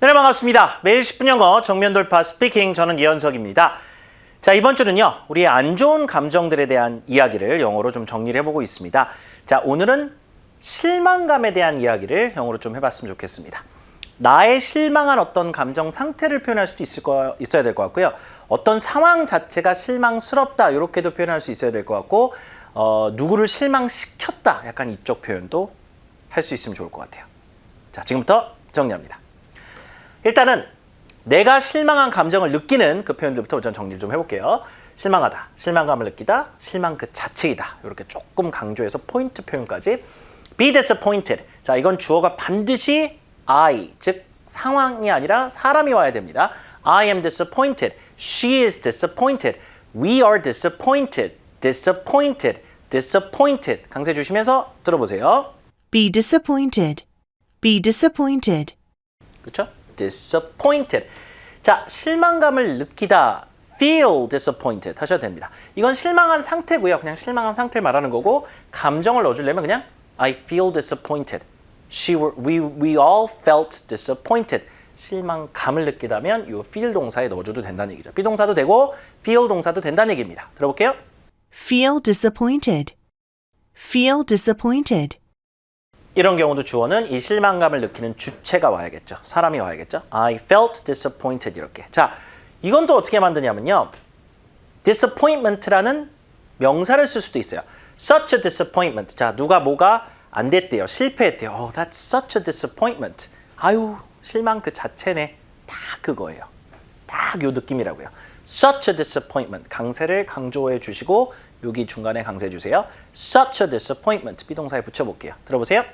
네, 반갑습니다. 매일 10분 영어 정면 돌파 스피킹 저는 이현석입니다. 자, 이번 주는요. 우리의 안 좋은 감정들에 대한 이야기를 영어로 좀 정리를 해 보고 있습니다. 자, 오늘은 실망감에 대한 이야기를 영어로 좀 해봤으면 좋겠습니다. 나의 실망한 어떤 감정 상태를 표현할 수도 있을 거, 있어야 될 것 같고요. 어떤 상황 자체가 실망스럽다 이렇게도 표현할 수 있어야 될 것 같고 어, 누구를 실망시켰다 약간 이쪽 표현도 할 수 있으면 좋을 것 같아요. 자, 지금부터 정리합니다. 일단은 내가 실망한 감정을 느끼는 그 표현들부터 우선 정리를 좀 해볼게요. 실망하다, 실망감을 느끼다, 실망 그 자체이다. 이렇게 조금 강조해서 포인트 표현까지. Be disappointed. 자, 이건 주어가 반드시 I, 즉 상황이 아니라 사람이 와야 됩니다. I am disappointed. She is disappointed. We are disappointed. disappointed. disappointed. 강세 주시면서 들어보세요. Be disappointed. Be disappointed. 그렇죠? Disappointed. 자, 실망감을 느끼다. feel disappointed 하셔도 됩니다. 이건 실망한 상태고요. 그냥 실망한 상태를 말하는 거고 감정을 넣어 주려면 그냥 I feel disappointed. She were, we, we all felt disappointed. 실망감을 느끼다면 이 feel 동사에 넣어 줘도 된다는 얘기죠. 비동사도 되고 feel 동사도 된다는 얘기입니다. 들어볼게요. Feel disappointed. Feel disappointed. 이런 경우도 주어는 이 실망감을 느끼는 주체가 와야겠죠. 사람이 와야겠죠. I felt disappointed 이렇게. 자, 이건 또 어떻게 만드냐면요. disappointment라는 명사를 쓸 수도 있어요. such a disappointment. 자, 누가 뭐가 안 됐대요. 실패했대요. Oh, that's such a disappointment. 아유, 실망 그 자체네. 다 그거예요. 딱 요 느낌이라고요. such a disappointment. 강세를 강조해 주시고 여기 중간에 강세해 주세요. such a disappointment. 비동사에 붙여 볼게요. 들어보세요.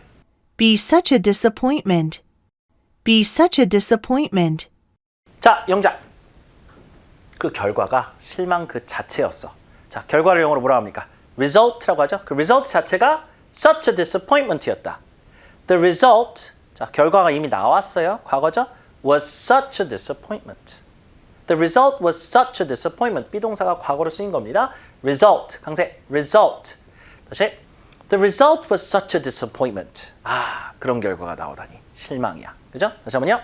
Be such a disappointment. Be such a disappointment. 자, 영작. 그 결과가 실망 그 자체였어. 자, 결과를 영어로 뭐라 합니까? result라고 하죠. 그 result 자체가 such a disappointment였다. The result, 자, 결과가 이미 나왔어요. 과거죠. was such a disappointment. The result was such a disappointment. 비동사가 과거로 쓰인 겁니다. result, 강세, result. 다시, the result was such a disappointment. 아, 그런 결과가 나오다니. 실망이야. 그죠? 다시 한번요.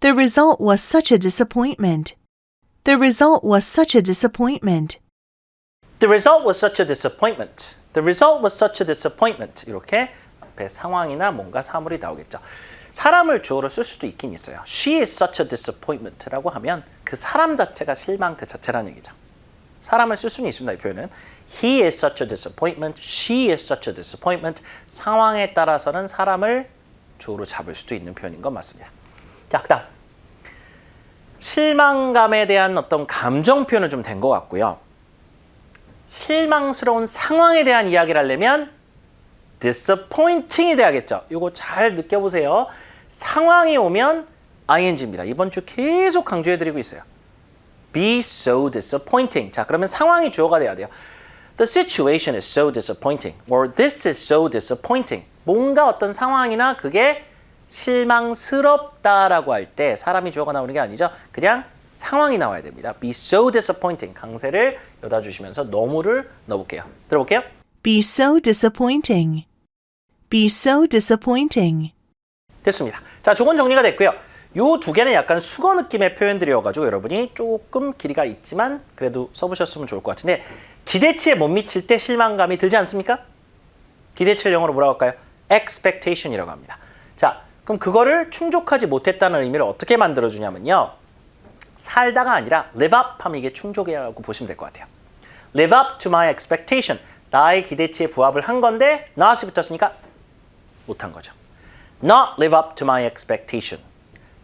The result was such a disappointment. The result was such a disappointment. The result was such a disappointment. The result was such a disappointment. 이렇게 앞에 상황이나 뭔가 사물이 나오겠죠. 사람을 주어로 쓸 수도 있긴 있어요. She is such a disappointment라고 하면 그 사람 자체가 실망 그 자체라는 얘기죠. 사람을 쓸 수는 있습니다. 이 표현은 He is such a disappointment. She is such a disappointment. 상황에 따라서는 사람을 주어로 잡을 수도 있는 표현인 건 맞습니다. 자, 그다음 실망감에 대한 어떤 감정 표현은 좀 된 것 같고요. 실망스러운 상황에 대한 이야기를 하려면 disappointing이 돼야겠죠. 이거 잘 느껴보세요. 상황이 오면 ing입니다. 이번 주 계속 강조해드리고 있어요. Be so disappointing. 자, 그러면 상황이 주어가 돼야 돼요. The situation is so disappointing. or this is so disappointing. 뭔가 어떤 상황이나 그게 실망스럽다라고 할 때 사람이 주어가 나오는 게 아니죠. 그냥 상황이 나와야 됩니다. Be so disappointing. 강세를 여다 주시면서 너무를 넣어볼게요. 들어볼게요. Be so disappointing. Be so disappointing. 됐습니다. 자, 조건 정리가 됐고요. 요 두 개는 약간 수거 느낌의 표현들이어가지고 여러분이 조금 길이가 있지만 그래도 써보셨으면 좋을 것 같은데 기대치에 못 미칠 때 실망감이 들지 않습니까? 기대치를 영어로 뭐라고 할까요? expectation이라고 합니다. 자, 그럼 그거를 충족하지 못했다는 의미를 어떻게 만들어주냐면요. 살다가 아니라 live up 하면 이게 충족이라고 보시면 될 것 같아요. live up to my expectation. 나의 기대치에 부합을 한 건데 not이 붙었으니까 못한 거죠. not live up to my expectation.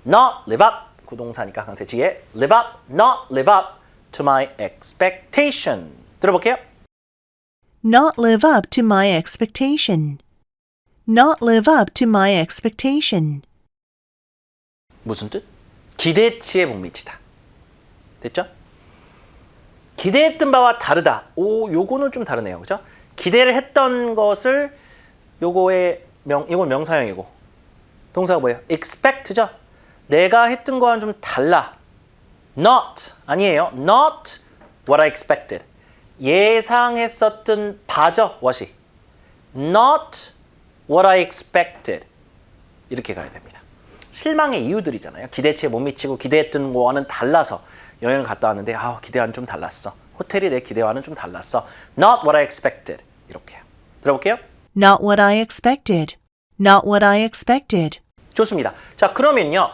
Not live up 구동사니까 강세 뒤에 live up, not live up to my expectation. 들어볼게요. Not live up to my expectation. Not live up to my expectation. 무슨 뜻? 기대치에 못 미치다. 됐죠? 기대했던 바와 다르다. 오, 요거는 좀 다르네요. 그죠? 기대를 했던 것을 요거의 명, 이건 명사형이고. 동사가 뭐예요? expect죠? 내가 했던 거와는 좀 달라. not 아니에요. not what I expected. 예상했었던 바죠, what이. not what I expected. 이렇게 가야 됩니다. 실망의 이유들이잖아요. 기대치에 못 미치고 기대했던 거와는 달라서 여행을 갔다 왔는데 아 기대와는 좀 달랐어. 호텔이 내 기대와는 좀 달랐어. Not what I expected. 이렇게요. 들어볼게요. Not what I expected. Not what I expected. 좋습니다. 자 그러면요.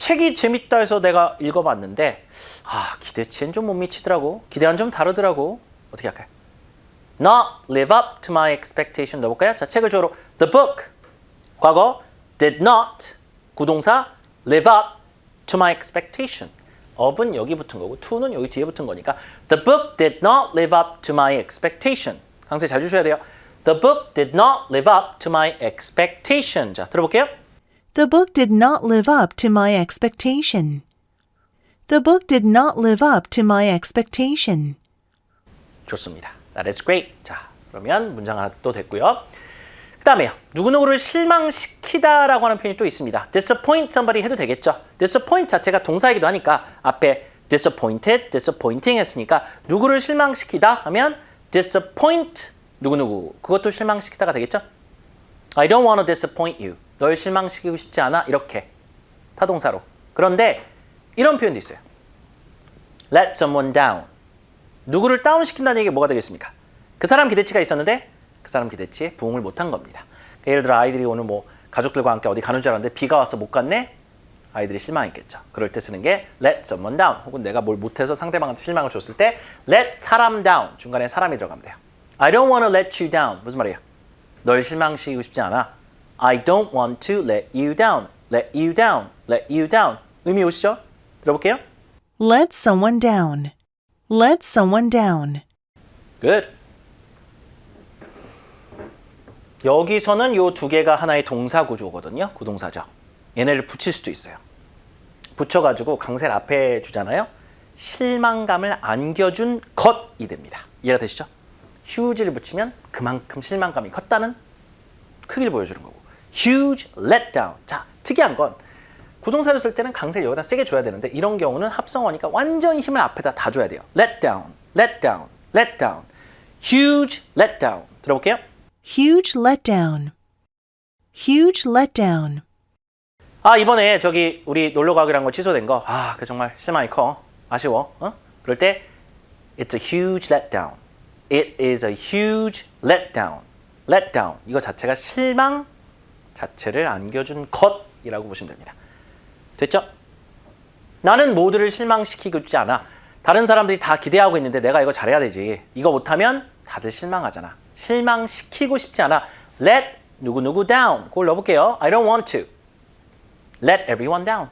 책이 재밌다 해서 내가 읽어봤는데 아 기대치엔 좀 못 미치더라고. 기대와는 좀 다르더라고. 어떻게 할까요? Not live up to my expectation 넣어볼까요? 자 책을 주어로 The book 과거 did not 구동사 live up to my expectation up은 여기 붙은 거고 to는 여기 뒤에 붙은 거니까 The book did not live up to my expectation 강세 잘 주셔야 돼요. The book did not live up to my expectation 자 들어볼게요. The book did not live up to my expectation. The book did not live up to my expectation. 좋습니다. That is great. 자, 그러면 문장 하나 또 됐고요. 그 다음에요. 누구누구를 실망시키다라고 하는 표현이 또 있습니다. disappoint somebody 해도 되겠죠. disappoint 자체가 동사이기도 하니까 앞에 disappointed, disappointing 했으니까 누구를 실망시키다 하면 disappoint 누구누구 그것도 실망시키다가 되겠죠. I don't want to disappoint you. 널 실망시키고 싶지 않아. 이렇게 타동사로. 그런데 이런 표현도 있어요. let someone down. 누구를 다운시킨다는 얘기가 뭐가 되겠습니까? 그 사람 기대치가 있었는데 그 사람 기대치에 부응을 못한 겁니다. 그러니까 예를 들어 아이들이 오늘 뭐 가족들과 함께 어디 가는 줄 알았는데 비가 와서 못 갔네? 아이들이 실망했겠죠. 그럴 때 쓰는 게 let someone down 혹은 내가 뭘 못해서 상대방한테 실망을 줬을 때 let 사람 down 중간에 사람이 들어가면 돼요. I don't want to let you down 무슨 말이에요? 널 실망시키고 싶지 않아. I don't want to let you down. let you down. let you down. 의미 오시죠? 들어볼게요. Let someone down. Let someone down. Good. 여기서는 요 두 개가 하나의 동사 구조거든요. 구동사죠. 얘네를 붙일 수도 있어요. 붙여가지고 강세를 앞에 주잖아요. 실망감을 안겨준 것이 됩니다. 이해가 되시죠? huge를 붙이면 그만큼 실망감이 컸다는 크기를 보여주는 거고 huge letdown. 자, 특이한 건 구동사를 쓸 때는 강세를 여기다 세게 줘야 되는데 이런 경우는 합성어니까 완전히 힘을 앞에다 다 줘야 돼요. let down, let down, let down. huge let down. 들어볼게요. Huge letdown. Huge letdown. 아, 이번에 저기 우리 놀러 가기로 한 거 취소된 거. 아, 그 정말 실망이 커. 아쉬워. 어? 그럴 때 it's a huge letdown. It is a huge letdown. letdown. 이거 자체가 실망 자체를 안겨준 것이라고 보시면 됩니다. 됐죠? 나는 모두를 실망시키고 싶지 않아. 다른 사람들이 다 기대하고 있는데 내가 이거 잘해야 되지. 이거 못하면 다들 실망하잖아. 실망시키고 싶지 않아. Let 누구누구 down. 그걸 넣어볼게요. I don't want to. Let everyone down.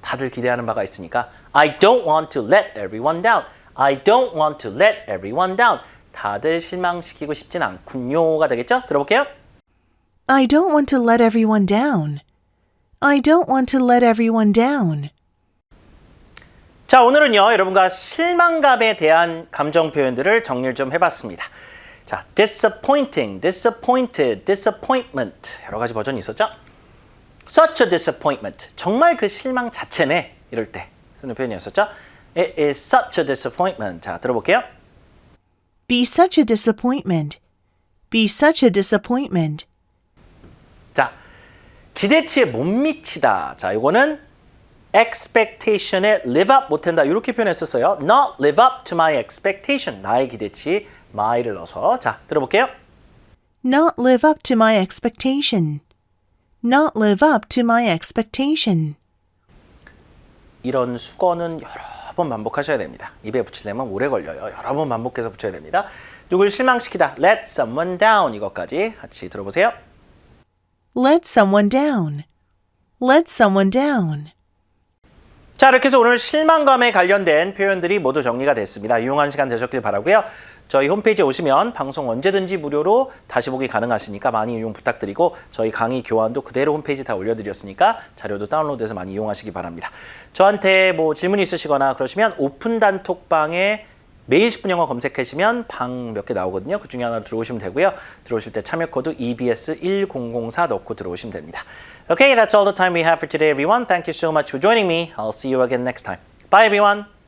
다들 기대하는 바가 있으니까 I don't want to let everyone down. I don't want to let everyone down. 다들 실망시키고 싶진 않군요가 되겠죠? 들어볼게요. I don't want to let everyone down. I don't want to let everyone down. 자, 오늘은요, 여러분과 실망감에 대한 감정 표현들을 정리를 좀 해봤습니다. 자, disappointing, disappointed, disappointment. 여러 가지 버전이 있었죠? such a disappointment. 정말 그 실망 자체네. 이럴 때 쓰는 표현이었었죠? It is such a disappointment. 자, 들어볼게요. Be such a disappointment. Be such a disappointment. 자, 기대치에 못 미치다. 자, 이거는 expectation에 live up 못한다. 이렇게 표현했었어요. Not live up to my expectation. 나의 기대치 my를 넣어서 자, 들어볼게요. Not live up to my expectation. Not live up to my expectation. 이런 수거는 여러 번 반복하셔야 됩니다. 입에 붙이려면 오래 걸려요. 여러 번 반복해서 붙여야 됩니다. 누굴 실망시키다. Let someone down 이것까지 같이 들어보세요. Let someone down. Let someone down. 자, 이렇게 해서 오늘 실망감에 관련된 표현들이 모두 정리가 됐습니다. 유용한 시간 되셨길 바라고요. 저희 홈페이지에 오시면 방송 언제든지 무료로 다시 보기 가능하시니까 많이 이용 부탁드리고 저희 강의 교환도 그대로 홈페이지 다 올려드렸으니까 자료도 다운로드해서 많이 이용하시기 바랍니다. 저한테 뭐 질문 있으시거나 그러시면 오픈 단톡방에 매일 10분 영어 검색하시면 방 몇 개 나오거든요. 그 중에 하나 들어오시면 되고요. 들어오실 때 참여 코드 EBS1004 넣고 들어오시면 됩니다. Okay, that's all the time we have for today, everyone. Thank you so much for joining me. I'll see you again next time. Bye, everyone.